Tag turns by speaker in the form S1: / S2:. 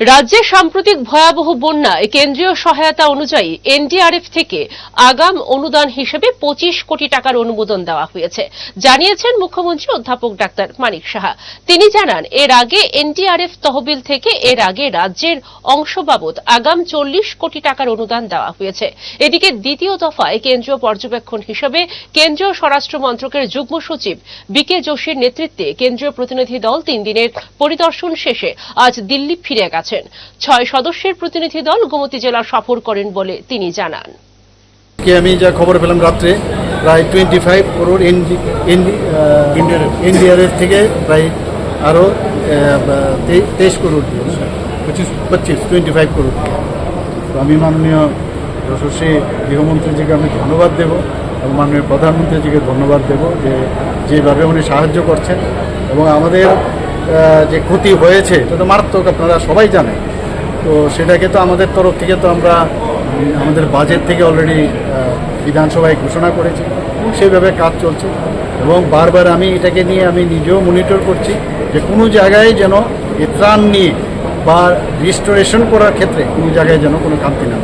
S1: রাজ্যে সাম্প্রতিক ভয়াবহ বন্যায় কেন্দ্রীয় সহায়তা অনুযায়ী এনডিআরএফ থেকে আগাম অনুদান হিসেবে পঁচিশ কোটি টাকার অনুমোদন দেওয়া হয়েছে। জানিয়েছেন মুখ্যমন্ত্রী অধ্যাপক ডাক্তার মানিক সাহা। তিনি জানান, এর আগে এনডিআরএফ তহবিল থেকে এর আগে রাজ্যের অংশ বাবদ আগাম চল্লিশ কোটি টাকার অনুদান দেওয়া হয়েছে। এদিকে দ্বিতীয় দফায় কেন্দ্রীয় পর্যবেক্ষণ হিসেবে কেন্দ্রীয় স্বরাষ্ট্র মন্ত্রকের যুগ্ম সচিব বিকে যোশীর নেতৃত্বে কেন্দ্রীয় প্রতিনিধি দল তিন দিনের পরিদর্শন শেষে আজ দিল্লি ফিরে গেছেন ছয় সদস্যের প্রতিনিধি দল গোমতী জেলা সফর করেন বলে তিনি জানান।
S2: আমি যা খবর পেলাম রাত্রে, প্রায় টোয়েন্টি ফাইভ করোড় এনডিআরএফ থেকে প্রায় আরও তেইশ করোড় পঁচিশ পঁচিশ টোয়েন্টি ফাইভ করোড় তো আমি মাননীয় যশস্বী গৃহমন্ত্রীজিকে আমি ধন্যবাদ দেব এবং মাননীয় প্রধানমন্ত্রীজিকে ধন্যবাদ দেব যে যেভাবে উনি সাহায্য করছেন এবং আমাদের যে ক্ষতি হয়েছে, এটা তো মারাত্মক, আপনারা সবাই জানেন। তো সেটাকে তো আমাদের তরফ থেকে তো আমরা আমাদের বাজেট থেকে অলরেডি বিধানসভায় ঘোষণা করেছি। সেইভাবে কাজ চলছে। এবং বারবার আমি এটাকে নিয়ে আমি নিজেও মনিটর করছি যে কোনো জায়গায় যেন এ ত্রাণ নিয়ে বা রিস্টোরেশন করার ক্ষেত্রে কোনো জায়গায় যেন কোনো খামতি না